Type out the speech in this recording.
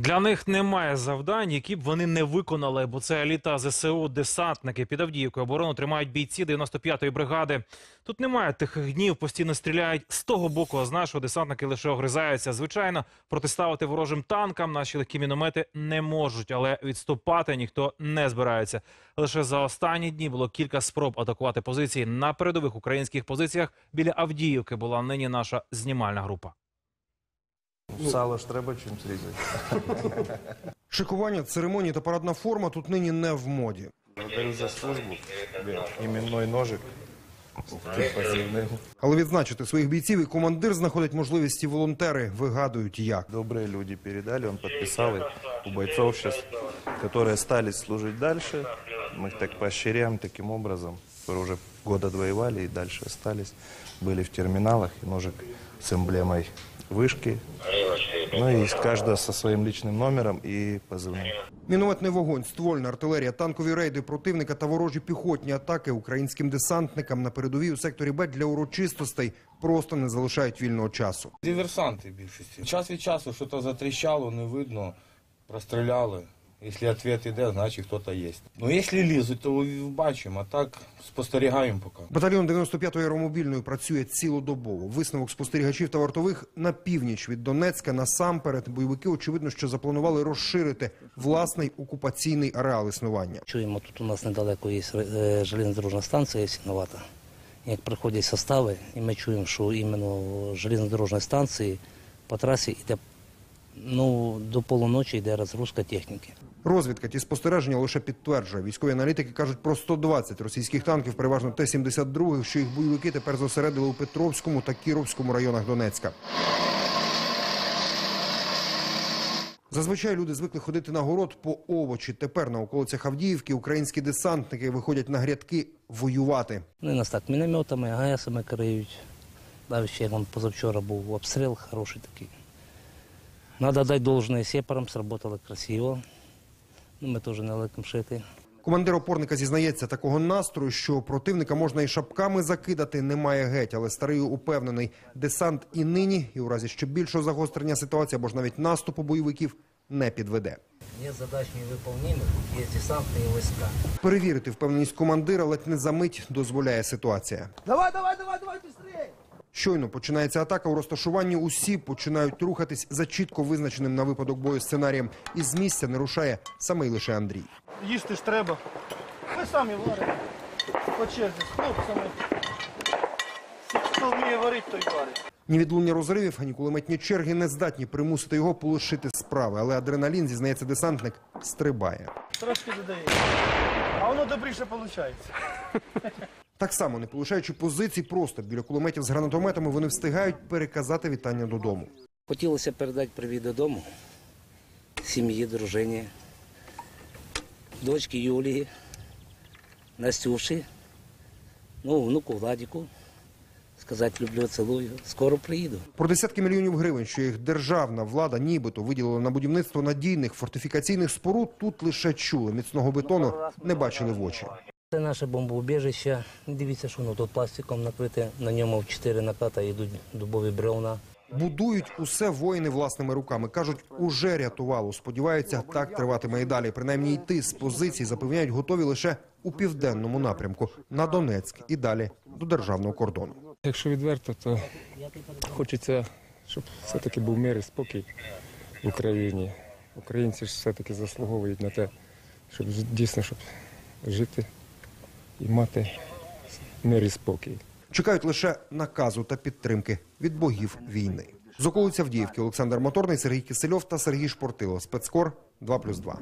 Для них немає завдань, які б вони не виконали, бо це еліта ЗСУ, десантники під Авдіївкою оборону тримають бійці 95-ї бригади. Тут немає тихих днів, постійно стріляють з того боку, а з нашого десантники лише огризаються. Звичайно, протиставити ворожим танкам наші легкі міномети не можуть, але відступати ніхто не збирається. Лише за останні дні було кілька спроб атакувати позиції на передових українських позиціях. Біля Авдіївки була нині наша знімальна група. Сало ж треба чим зрізати. Шикування, церемонії та парадна форма тут нині не в моді. Благодарю за службу. Тебе іменной ножик. Ти позивним. Але відзначити своїх бійців і командир знаходить можливість і волонтери вигадують як. Добрые люди передали, он подписал их у бойцов сейчас, которые остались служить дальше. Мы их так поощряем таким образом, которые уже года отвоевали и дальше остались. Были в терминалах, и ножик с эмблемой вышки. Ну и каждого со своим личным номером и позывным. Мінометний вогонь, ствольна артилерія, танкові рейди противника та ворожі піхотні атаки українським десантникам на передовій у секторі Б для урочистостей просто не залишають вільного часу. Диверсанти в більшості. Час від часу щось затріщало, не видно, простріляли. Якщо відповідь йде, значить хтось є. Ну, якщо лізуть, то бачимо, а так спостерігаємо поки. Батальйон 95-ї аеромобільної працює цілодобово. Висновок спостерігачів та вартових на північ від Донецька насамперед бойовики очевидно, що запланували розширити власний окупаційний ареал існування. Чуємо, тут у нас недалеко є е, железнодорожна станція Сіновата. Як приходять состави, і ми чуємо, що іменно железнодорожної станції по трасі йде ну, до полуночі йде розгрузка техніки. Розвідка ті спостереження лише підтверджує. Військові аналітики кажуть про 120 російських танків, переважно Т-72, що їх бойовики тепер зосередили у Петровському та Кіровському районах Донецька. Зазвичай люди звикли ходити на город по овочі. Тепер на околицях Авдіївки українські десантники виходять на грядки воювати. Вони нас так мінометами, АЕСами криють. Навіть ще позавчора був обстріл хороший такий. Надо дати должное сепарам, сработали красиво. Ну, ми теж не ликом шити. Командир опорника зізнається, такого настрою, що противника можна і шапками закидати, немає геть, але старий упевнений, десант і нині, і у разі ще більшого загострення ситуації або ж навіть наступу бойовиків не підведе. Є задачі невиповнені, є десантні війська. Перевірити впевненість командира ледь не за мить дозволяє ситуація. Давай, давай, давай, давай, быстрее! Щойно починається атака у розташуванні. Усі починають рухатись за чітко визначеним на випадок бою сценарієм. І з місця не рушає самий лише Андрій. Їсти ж треба. Ми самі варимо. По черзі, з хлопцями. Хто вміє варити, той варить. Ні відлуння розривів, ані кулеметні черги не здатні примусити його полишити справи. Але адреналін, зізнається десантник, стрибає. Трошки додає. А воно добріше виходить. Так само, не полишаючи позицій, просто біля кулеметів з гранатометами вони встигають переказати вітання додому. Хотілося передати привіт додому, сім'ї, дружині, дочці Юлії, Настюші, ну, внуку Владіку. Сказати люблю, цілую. Скоро приїду. Про десятки мільйонів гривень, що їх державна влада нібито виділила на будівництво надійних фортифікаційних споруд, тут лише чули. Міцного бетону не бачили в очі. Це наше бомбоубіжище. Дивіться, що воно тут пластиком накрите. На ньому в чотири наката йдуть дубові бревна. Будують усе воїни власними руками. Кажуть, уже рятувало. Сподіваються, так триватиме і далі. Принаймні йти з позицій запевняють готові лише у південному напрямку на Донецьк і далі до державного кордону. Якщо відверто, то хочеться, щоб все-таки був мир і спокій в Україні. Українці ж все-таки заслуговують на те, щоб дійсно щоб жити і мати мир і спокій. Чекають лише наказу та підтримки від богів війни. З околиць Авдіївки Олександр Моторний, Сергій Кисельов та Сергій Шпортило. Спецкор 2+,2.